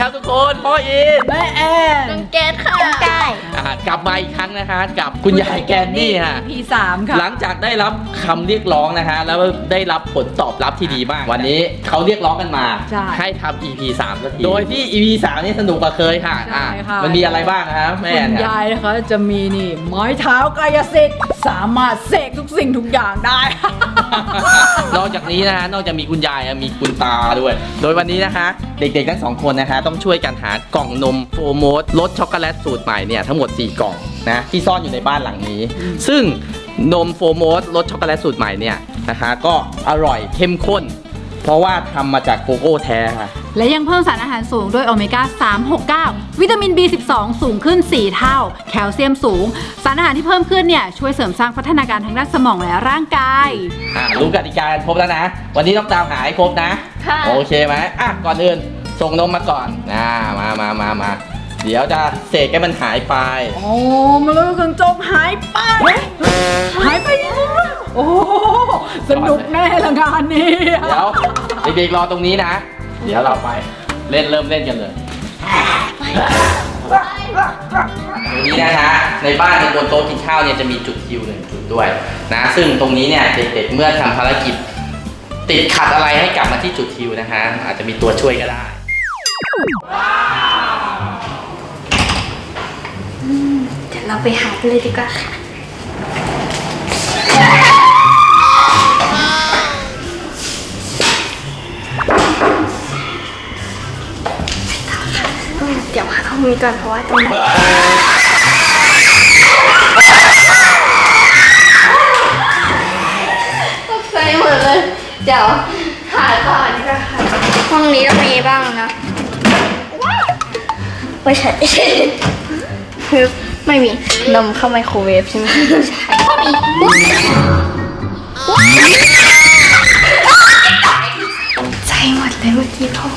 จีนแม่แอนน้องแกดค่ะใกล้อ่ากลับมาอีกครั้งนะคะ กับคุณยายแกนนี่ฮะ พีสามค่ะ หลังจากได้รับคำเรียกร้องนะฮะแล้วได้รับผลตอบรับที่ดีมาก วันนี้เขาเรียกร้องกันมาใช่ให้ทำ EP 3สักทีโดยที่ EP 3นี่สนุกกว่าเคยค่ะใช่ค่ะอ่มันมีอะไรบ้างนะครับแม่คุแอนณครับยายนะคะจะมีนี่ไม้เท้ากายสิทธิ์สามารถเสกทุกสิ่งทุกอย่างได้ นอกจากนี้นะฮะนอกจากมีคุณยายมีคุณตาด้วย โดยวันนี้นะคะ เด็กๆทั้งสองคนนะคะ ต้องช่วยกันหากล่องนมโฟโมสรสช็อกโกแลตสูตรใหม่เนี่ยทั้งหมด 4 กล่องนะที่ซ่อนอยู่ในบ้านหลังนี้ ซึ่งนมโฟโมสรสช็อกโกแลตสูตรใหม่เนี่ยนะคะ ก็อร่อยเข้มข้น เพราะว่าทำมาจากโกโก้แท้ค่ะ และยังเพิ่มสารอาหารสูงด้วยโอเมก้า 369 วิตามิน B12 สูงขึ้น 4 เท่า แคลเซียมสูง สารอาหารที่เพิ่มขึ้นเนี่ย ช่วยเสริมสร้างพัฒนาการทางด้านสมองและร่างกาย อะรู้กติกากันครบแล้วนะ วันนี้ต้องตามหาให้ครบนะ ค่ะ โอเคไหมอะ ก่อนอื่น ส่งนมมาก่อนอ่ามามามามาเดี๋ยวจะเสกให้มันหายไป โอ้มาเลยเครื่องจมหายไป หายไปแล้ว โอ้โหสนุกแน่ละงานนี้ เดี๋ยวเด็กๆรอตรงนี้นะ เดี๋ยวเราไปเล่นเริ่มเล่นกันเลยตรงนี้นะฮะในบ้านในบนโต๊ะกินข้าวเนี่ยจะมีจุดคิวหนึ่งจุดด้วยนะซึ่งตรงนี้เนี่ยเด็กๆเมื่อทำภารกิจ ติดขัดอะไรให้กลับมาที่จุดคิวนะฮะอาจจะมีตัวช่วยก็ได้เดี๋ยวเราไปหากันเลยดีกว่าค่ะ เดี๋ยวหาข้อมูลก่อนเพราะว่าตรงไหนตกใจหมดเลย เดี๋ยวหาก่อนดีกว่าค่ะห้องนี้ต้องมีบ้างนะไม่ใช่คือไม่มีนมเข้าไมโครเวฟใช่ไหมใช่ก็มีใจหมดเลยเมื่อกี้พ่อ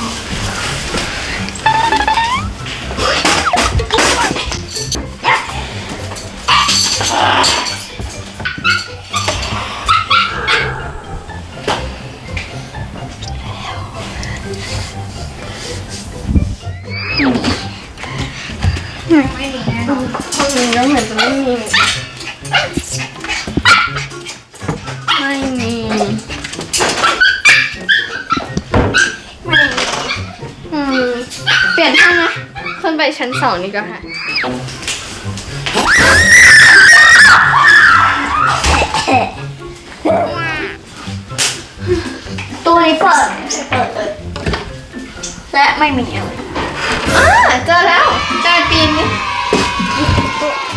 ไม่มีนะห้องนี้ก็เหมือนจะไม่มี ไม่มี ไม่มีอืม เปลี่ยนห้องนะขึ้นไปชั้นสองดีกว่าค่ะ ตัวนี้เปิดเปิดเลยและไม่มีอะไรอ่าเจอแล้วจานปีน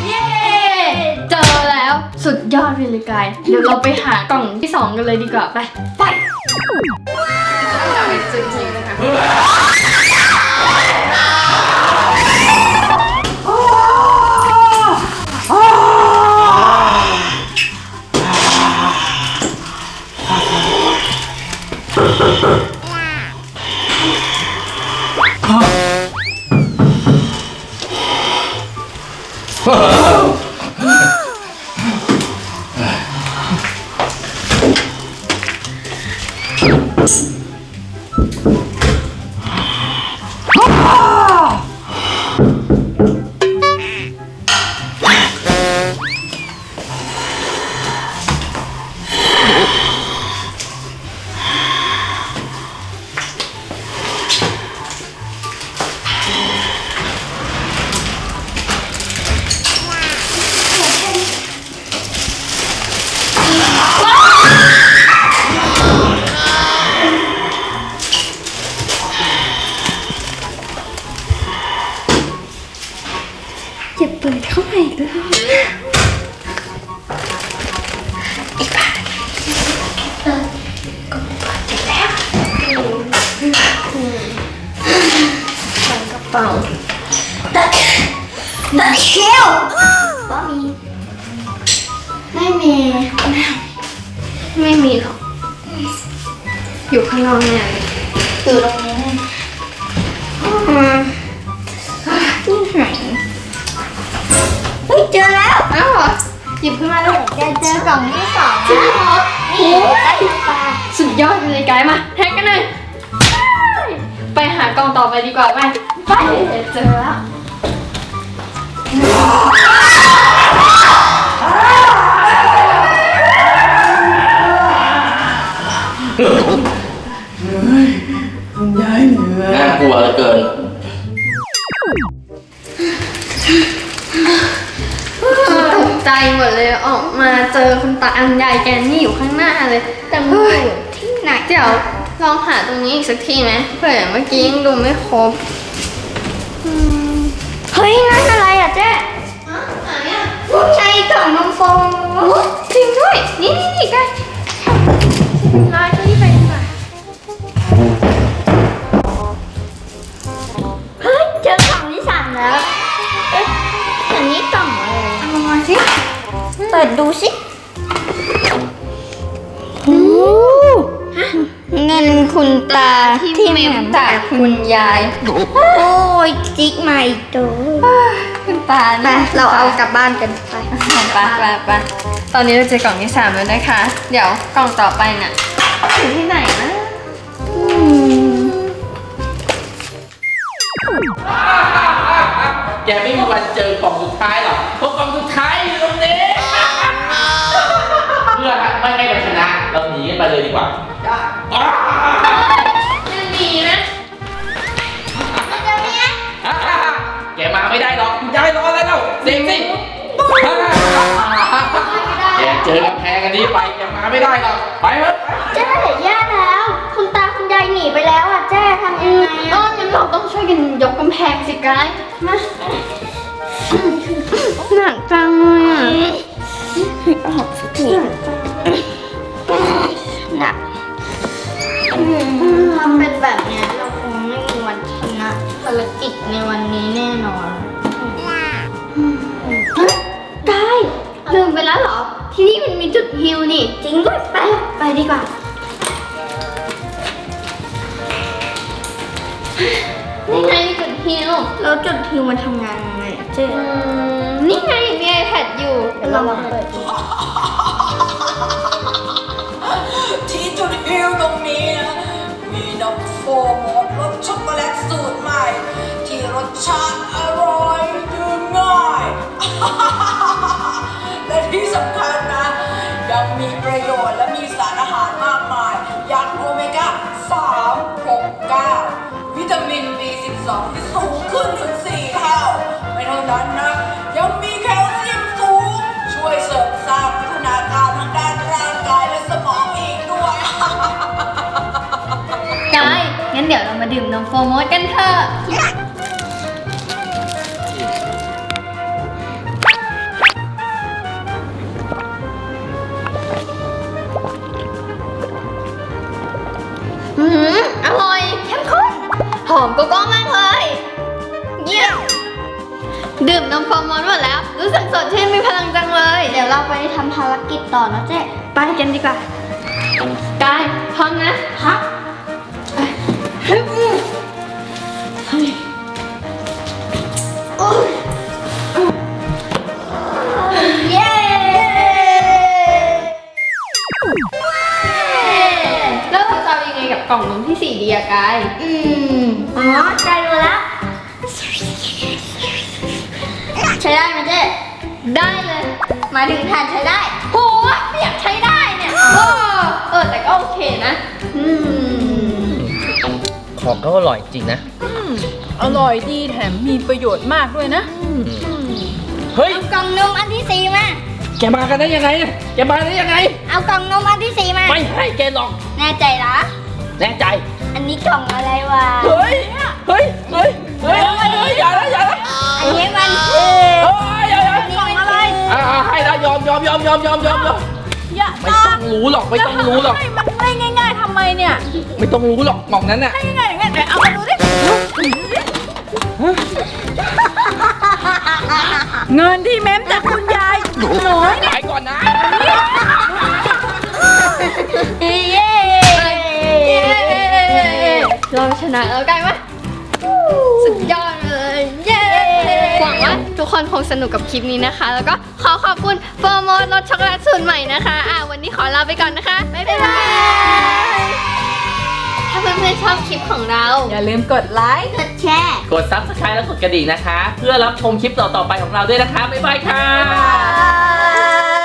เย้เจอแล้วสุดยอดไปเลยกายเดี๋ยวเราไปหากล่องที่สองกันเลยดีกว่าไปไป Whoa. เปิดเข้าไปอีกเลยอีกบาทเออก็เปิดเสร็จแล้วใส่กระเป๋าตัดตัดเขี้ยวว่มี ไม่มี ไม่มีหรอกอยู่ข้างนอกแน่เลยอยู่ตรงนี้อืม เฮ้ยเจอแล้วอ้าวเหรอหยิบขึ้นมาเลยเจอเจอกล่องที่สองจริงเหรอนี่ได้ปลาสุดยอดไปเลยกายมาแท็กกันเลยไปหากล่องต่อไปดีกว่าไหมไไปเจอแล้วน่ากลัวเหลือเกิน อคุณตาอันใหญ่แกนี่อยู่ข้างหน้าเลย แต่มันอยู่ที่ไหนเดี๋ยวลองหาตรงนี้อีกสักทีไหมเผื่อเมื่อกี้ยังดูไม่ครบอืมเฮ้ยนั่นอะไรอะเจ๊ไหนอะใช่กล่องนมโฟมจริงด้วย นี่นี่นี่กันร้อยที่ไปดีกว่าเฮ้ยเจอกล่องที่สามแล้ว เอ๊ะอันนี้กล่องอะไรเอามาสิ เปิดดูสิ เงินคุณตาที่เมมตาคุณยาย โอ้ยจิกใหม่ตัวคุณตาไปเราเอากลับบ้านกันไปไปไปไปตอนนี้เราเจอกล่องที่สามแล้วนะคะ เดี๋ยวกล่องต่อไปน่ะอยู่ที่ไหนนะ ไม่ได้หรอกคุณยายรอแล้วเนาะเซ็งสิแกเจอกำแพงอันนี้ไปแกมาไม่ได้หรอกไปเถอะเจ๊แย่แล้ว คุณตาคุณยายหนีไปแล้วอะเจ๊ทำยังไงอะงั้นเราต้องช่วยกันยกกำแพงสิกายมาหนักจังเลย ฮิวแล้วจุดฮิวมันทำงานยังไงอะเจ๊นี่ไงมี iPad อยู่เดี๋ยวเราลองเปิดดูที่จุดฮิวตรงนี้นะมีน้ำโฟมรสช็อกโกแลตสูตรใหม่ ที่รสชา ดื่มนมโฟร์โมสกันเถอะ อือหืออร่อยเข้มข้น หอมโกโก้มากเลย เยี่ยม ดื่มนมโฟร์โมสหมดแล้ว รู้สึกสดชื่นมีพลังจังเลย เดี๋ยวเราไปทำภารกิจต่อนะเจ๊ไปกันดีกว่า กายพร้อมนะ ครับ เย้แล้เราจะเอายังไงกับกล่องนมที่สี่ดีอะกาย อืมอ๋อใจรู้แล้วใช้ได้ไหมเจ๊ได้เลยหมายถึงทานใช้ได้โหไม่อยากใช้ได้เนี่ยเออเออแต่ก็โอเคนะ อืม ของเขาอร่อยจริงนะ อร่อยดีแถมมีประโยชน์มากด้วยนะ เฮ้ย เอากล่องนมอันที่สี่มา แกมากันได้ยังไงเนี่ยแกมาได้ยังไง เอากล่องนมอันที่สี่มา ไม่ให้แกหรอก แน่ใจเหรอ แน่ใจ อันนี้กล่องอะไรวะ เฮ้ย เฮ้ย เฮ้ย เฮ้ยเฮ้ยอย่านะอย่านะอันนี้มันเฮ้ยอย่าอย่าอันนี้มันอะไรอ่าให้แล้วยอมยอมยอมยอมยอมยอมยอมอย่าไม่ต้องรู้หรอก ไม่ต้องรู้หรอก ให้มันได้ง่าย ๆทำไมเนี่ยไม่ต้องรู้หรอกกล่องนั้นน่ะให้ง่ายๆอย่างนั้นไหนเอามาดู เงินที่เม้มจากคุณยายน้อยเนี่ยไปก่อนนะเย้เย้เราชนะแล้วกายไหมสุดยอดเลยเย้หวังว่าทุกคนคงสนุกกับคลิปนี้นะคะ แล้วก็ขอขอบคุณโฟร์โมสรสช็อกโกแลตสูตรใหม่นะคะ อ่าวันนี้ขอลาไปก่อนนะคะ บ๊ายบายท ถ้าเพื่อนๆชอบคลิปของเรา อย่าลืมกดไลค์ กดแชร์ กด subscribe และกดกระดิ่งนะคะ เพื่อรับชมคลิปต่อๆไปของเราด้วยนะคะ บ๊ายบายค่ะบ๊ายบาย